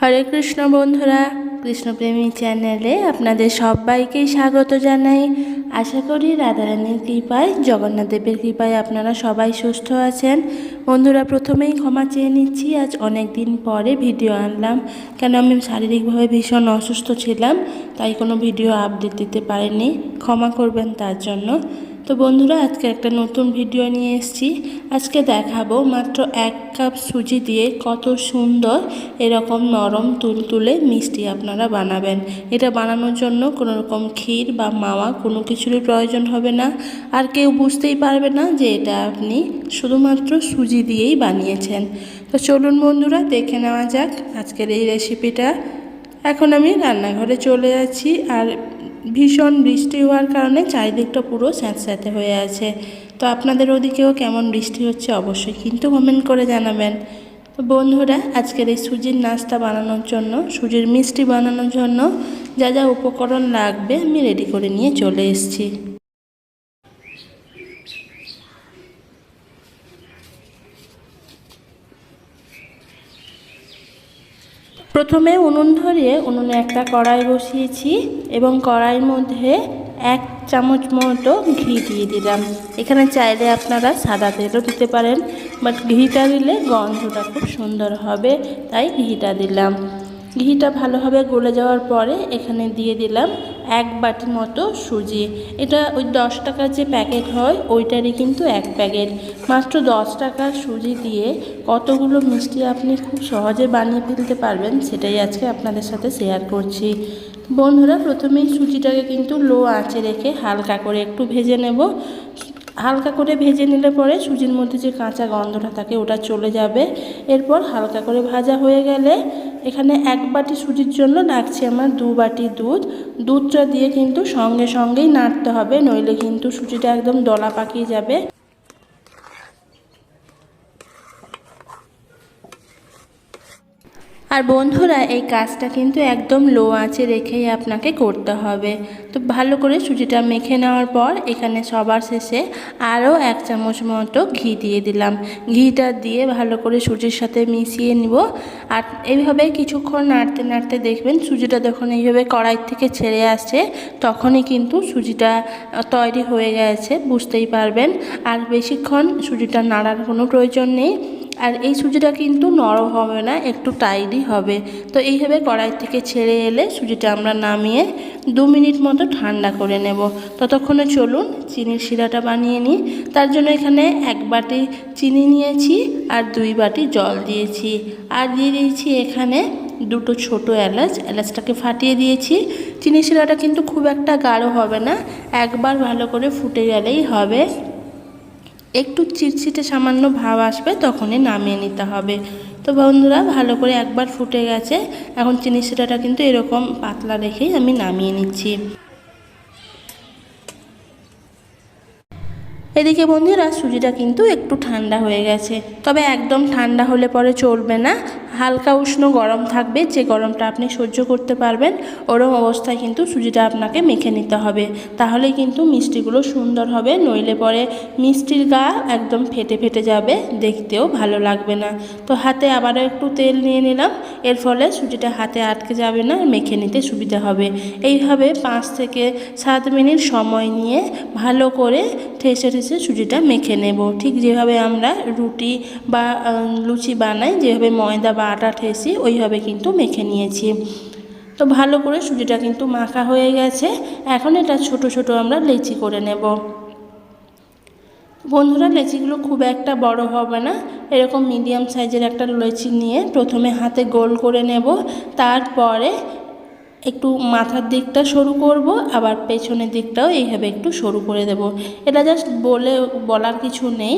হরে কৃষ্ণ বন্ধুরা, কৃষ্ণপ্রেমী চ্যানেলে আপনাদের সবাইকেই স্বাগত জানাই। আশা করি রাধারানীর কৃপায়, জগন্নাথ দেবের কৃপায় আপনারা সবাই সুস্থ আছেন। বন্ধুরা, প্রথমেই ক্ষমা চেয়ে নিচ্ছি, আজ অনেক দিন পরে ভিডিও আনলাম। কেন আমি শারীরিকভাবে ভীষণ অসুস্থ ছিলাম, তাই কোনো ভিডিও আপডেট দিতে পারিনি। ক্ষমা করবেন তার জন্য। তো বন্ধুরা, আজকে একটা নতুন ভিডিও নিয়ে এসেছি। আজকে দেখাবো মাত্র এক কাপ সুজি দিয়ে কত সুন্দর এরকম নরম, তুলতুলে মিষ্টি আপনারা বানাবেন। এটা বানানোর জন্য কোনো রকম ক্ষীর বা মাওয়া কোনো কিছুরই প্রয়োজন হবে না। আর কেউ বুঝতেই পারবে না যে এটা আপনি শুধুমাত্র সুজি দিয়েই বানিয়েছেন। তো চলুন বন্ধুরা, দেখে নেওয়া যাক আজকের এই রেসিপিটা এখন আমি রান্নাঘরে চলে যাচ্ছি আর ভীষণ বৃষ্টি হওয়ার কারণে চারিদিকটা পুরো স্যাঁতস্যাঁতে হয়ে আছে। তো আপনাদের ওদিকেও কেমন বৃষ্টি হচ্ছে অবশ্যই কিন্তু কমেন্ট করে জানাবেন। তো বন্ধুরা, আজকের এই সুজির নাস্তা বানানোর জন্য, সুজির মিষ্টি বানানোর জন্য যা যা উপকরণ লাগবে আমি রেডি করে নিয়ে চলে এসেছি। প্রথমে উনুন ধরিয়ে উনুনে একটা কড়াই বসিয়েছি এবং কড়াইয়ের মধ্যে এক চামচ মতো ঘি দিয়ে দিলাম। এখানে চাইলে আপনারা সাদা তেলও দিতে পারেন বাট ঘিটা দিলে গন্ধটা খুব সুন্দর হবে, তাই ঘিটা দিলাম। ঘিটা ভালোভাবে গলে যাওয়ার পরে এখানে দিয়ে দিলাম এক বাটির মতো সুজি। এটা ওই দশ টাকার যে প্যাকেট হয়, ওইটারই কিন্তু এক প্যাকেট। মাত্র দশ টাকার সুজি দিয়ে কতগুলো মিষ্টি আপনি খুব সহজে বানিয়ে ফেলতে পারবেন, সেটাই আজকে আপনাদের সাথে শেয়ার করছি। বন্ধুরা, প্রথমেই সুজিটাকে কিন্তু লো আঁচে রেখে হালকা করে একটু ভেজে নেব। হালকা করে ভেজে নিলে পরে সুজির মধ্যে যে কাঁচা গন্ধটা থাকে ওটা চলে যাবে। এরপর হালকা করে ভাজা হয়ে গেলে এখানে এক বাটি সুজির জন্য লাগছে আমার দু বাটি দুধ। দুধটা দিয়ে কিন্তু সঙ্গে সঙ্গেই নাড়তে হবে, নইলে কিন্তু সুজিটা একদম দলা পাকিয়ে যাবে। আর বন্ধুরা, এই কাজটা কিন্তু একদম লো আঁচে রেখেই আপনাকে করতে হবে। তো ভালো করে সুজিটা মেখে নেওয়ার পর এখানে সবার শেষে আরও এক চামচ মতো ঘি দিয়ে দিলাম। ঘিটা দিয়ে ভালো করে সুজির সাথে মিশিয়ে নিব। আর এইভাবে কিছুক্ষণ নাড়তে নাড়তে দেখবেন সুজিটা যখন এইভাবে কড়াই থেকে ছেড়ে আসছে, তখনই কিন্তু সুজিটা তৈরি হয়ে গেছে, বুঝতেই পারবেন। আর বেশিক্ষণ সুজিটা নাড়ার কোনো প্রয়োজন নেই। আর এই সুজিটা কিন্তু নরম হবে না, একটু টাইটই হবে। তো এইভাবে কড়াই থেকে ছেড়ে এলে সুজিটা আমরা নামিয়ে দু মিনিট মতো ঠান্ডা করে নেব। ততক্ষণে চলুন চিনির শিরাটা বানিয়ে নিই। তার জন্য এখানে এক বাটি চিনি নিয়েছি আর দুই বাটি জল দিয়েছি। আর দিয়ে দিয়েছি এখানে দুটো ছোট এলাচ। এলাচটাকে ফাটিয়ে দিয়েছি। চিনি শিরাটা কিন্তু খুব একটা গাঢ় হবে না, একবার ভালো করে ফুটে গেলেই হবে। একটু চিটচিটে সামান্য ভাব আসবে তখনই নামিয়ে নিতে হবে। তো বন্ধুরা, ভালো করে একবার ফুটে গেছে। এখন চিনি সিরাটা কিন্তু এরকম পাতলা রেখেই আমি নামিয়ে নিচ্ছি। এদিকে বন্ধুরা, সুজিটা কিন্তু একটু ঠান্ডা হয়ে গেছে। তবে একদম ঠান্ডা হলে পরে চলবে না। হালকা উষ্ণ গরম থাকবে, যে গরমটা আপনি সহ্য করতে পারবেন, ওরম অবস্থায় কিন্তু সুজিটা আপনাকে মেখে নিতে হবে। তাহলেই কিন্তু মিষ্টিগুলো সুন্দর হবে, নইলে পরে মিষ্টির গা একদম ফেটে ফেটে যাবে, দেখতেও ভালো লাগবে না। তো হাতে আবারও একটু তেল নিয়ে নিলাম, এর ফলে সুজিটা হাতে আটকে যাবে না, মেখে নিতে সুবিধা হবে। এইভাবে পাঁচ থেকে সাত মিনিট সময় নিয়ে ভালো করে ঠেসে ঠেসে সুজিটা মেখে নেব। ঠিক যেভাবে আমরা রুটি বা লুচি বানাই, যেভাবে ময়দা আটা ঠেসি ওইভাবে কিন্তু মেখে নিয়েছি। তো ভালো করে সুজিটা কিন্তু মাখা হয়ে গেছে। এখন এটা ছোট ছোট আমরা লেচি করে নেব। বন্ধুরা, লেচিগুলো খুব একটা বড় হবে না। এরকম মিডিয়াম সাইজের একটা লেচি নিয়ে প্রথমে হাতে গোল করে নেব। তারপরে একটু মাথার দিকটা সরু করব, আবার পেছনের দিকটাও এইভাবে একটু সরু করে দেব। এটা জাস্ট বলে, বলার কিছু নেই,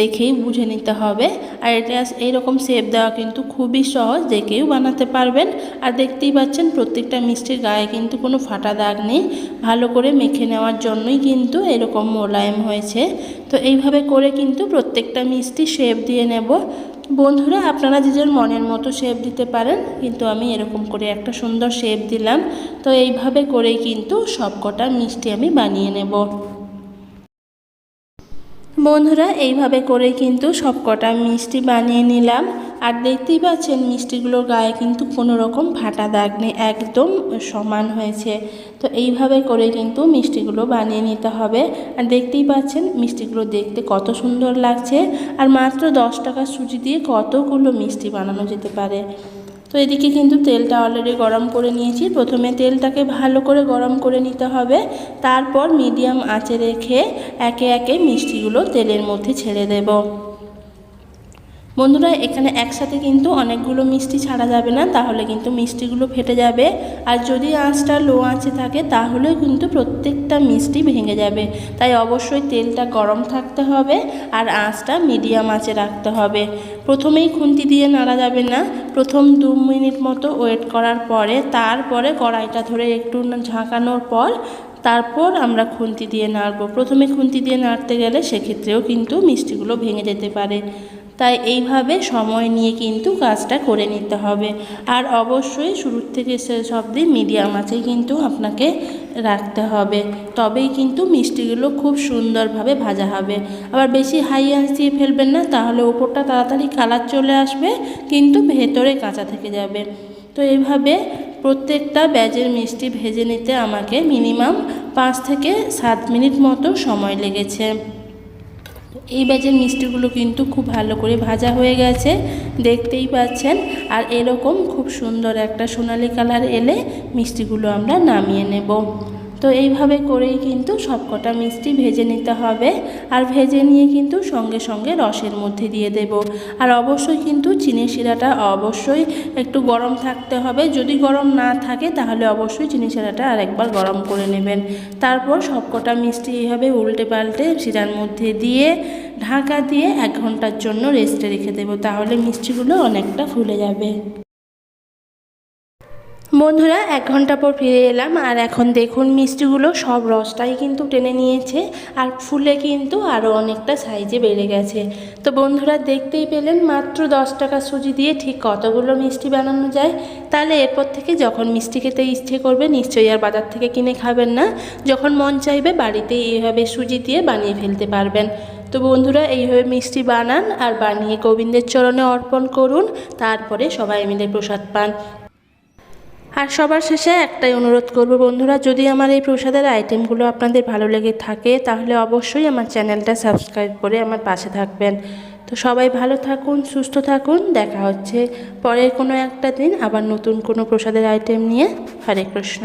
দেখেই বুঝে নিতে হবে। আর এটা এইরকম শেপ দেওয়া কিন্তু খুবই সহজ, দেখেও বানাতে পারবেন। আর দেখতেই পাচ্ছেন প্রত্যেকটা মিষ্টির গায়ে কিন্তু কোনো ফাটা দাগ নেই। ভালো করে মেখে নেওয়ার জন্যই কিন্তু এরকম মোলায়েম হয়েছে। তো এইভাবে করে কিন্তু প্রত্যেকটা মিষ্টি শেপ দিয়ে নেব। বন্ধুরা, আপনারা যে মনের মতো শেপ দিতে পারেন, কিন্তু আমি এরকম করে একটা সুন্দর শেপ দিলাম। তো এইভাবে করেই কিন্তু সবকটা মিষ্টি আমি বানিয়ে নেব। বন্ধুরা, এইভাবে করে কিন্তু সবকটা মিষ্টি বানিয়ে নিলাম। আর দেখতেই পাচ্ছেন মিষ্টিগুলোর গায়ে কিন্তু কোনো রকম ফাটা দাগ নেই, একদম সমান হয়েছে। তো এইভাবে করে কিন্তু মিষ্টিগুলো বানিয়ে নিতে হবে। আর দেখতেই পাচ্ছেন মিষ্টিগুলো দেখতে কত সুন্দর লাগছে। আর মাত্র দশ টাকা সুজি দিয়ে কতগুলো মিষ্টি বানানো যেতে পারে। তো এদিকে কিন্তু তেলটা অলরেডি গরম করে নিয়েছি। প্রথমে তেলটাকে ভালো করে গরম করে নিতে হবে। তারপর মিডিয়াম আঁচে রেখে একে একে মিষ্টিগুলো তেলের মধ্যে ছেড়ে দেব। বন্ধুরা, এখানে একসাথে কিন্তু অনেকগুলো মিষ্টি ছাড়া যাবে না, তাহলে কিন্তু মিষ্টিগুলো ফেটে যাবে। আর যদি আঁচটা লো আঁচে থাকে, তাহলেও কিন্তু প্রত্যেকটা মিষ্টি ভেঙে যাবে। তাই অবশ্যই তেলটা গরম থাকতে হবে আর আঁচটা মিডিয়াম আঁচে রাখতে হবে। প্রথমেই খুন্তি দিয়ে নাড়া যাবে না। প্রথম দু মিনিট মতো ওয়েট করার পরে, তারপরে কড়াইটা ধরে একটু ঝাঁকানোর পর, তারপর আমরা খুন্তি দিয়ে নাড়বো। প্রথমে খুন্তি দিয়ে নাড়তে গেলে সেক্ষেত্রেও কিন্তু মিষ্টিগুলো ভেঙে যেতে পারে। তাই এইভাবে সময় নিয়ে কিন্তু কাজটা করে নিতে হবে। আর অবশ্যই শুরুর থেকে শেষ অবধি মিডিয়াম আছে কিন্তু আপনাকে রাখতে হবে। তবেই কিন্তু মিষ্টিগুলো খুব সুন্দরভাবে ভাজা হবে। আবার বেশি হাই আঁচ দিয়ে ফেলবেন না, তাহলে ওপরটা তাড়াতাড়ি কালার চলে আসবে, কিন্তু ভেতরে কাঁচা থেকে যাবে। তো এইভাবে প্রত্যেকটা ব্যাজের মিষ্টি ভেজে নিতে আমাকে মিনিমাম পাঁচ থেকে সাত মিনিট মতো সময় লেগেছে। এই ব্যাচের মিষ্টিগুলো কিন্তু খুব ভালো করে ভাজা হয়ে গেছে, দেখতেই পাচ্ছেন। আর এরকম খুব সুন্দর একটা সোনালি কালার এলে মিষ্টিগুলো আমরা নামিয়ে নেব। তো এইভাবে করেই কিন্তু সবকটা মিষ্টি ভেজে নিতে হবে আর ভেজে নিয়ে কিন্তু সঙ্গে সঙ্গে রসের মধ্যে দিয়ে দেব। আর অবশ্যই কিন্তু চিনি শিরাটা অবশ্যই একটু গরম থাকতে হবে। যদি গরম না থাকে তাহলে অবশ্যই চিনি শিরাটা আরেকবার গরম করে নেবেন। তারপর সবকটা মিষ্টি এইভাবে উল্টে পাল্টে শিরার মধ্যে দিয়ে ঢাকা দিয়ে এক ঘণ্টার জন্য রেস্টে রেখে দেবো। তাহলে মিষ্টিগুলো অনেকটা ফুলে যাবে। বন্ধুরা, এক ঘণ্টা পর ফিরে এলাম আর এখন দেখুন মিষ্টিগুলো সব রসটাই কিন্তু টেনে নিয়েছে আর ফুলে কিন্তু আরও অনেকটা সাইজে বেড়ে গেছে। তো বন্ধুরা, দেখতেই পেলেন মাত্র দশ টাকা সুজি দিয়ে ঠিক কতগুলো মিষ্টি বানানো যায়। তাহলে এরপর থেকে যখন মিষ্টি খেতে ইচ্ছে করবে, নিশ্চয়ই আর বাজার থেকে কিনে খাবেন না। যখন মন চাইবে বাড়িতে এইভাবে সুজি দিয়ে বানিয়ে ফেলতে পারবেন। তো বন্ধুরা, এইভাবে মিষ্টি বানান আর বানিয়ে গোবিন্দের চরণে অর্পণ করুন। তারপরে সবাই মিলে প্রসাদ পান। আর সবার শেষে একটাই অনুরোধ করব, বন্ধুরা, যদি আমার এই প্রসাদের আইটেমগুলো আপনাদের ভালো লেগে থাকে, তাহলে অবশ্যই আমার চ্যানেলটা সাবস্ক্রাইব করে আমার পাশে থাকবেন। তো সবাই ভালো থাকুন, সুস্থ থাকুন, দেখা হচ্ছে পরের কোনো একটা দিন আবার নতুন কোনো প্রসাদের আইটেম নিয়ে। হরে কৃষ্ণ।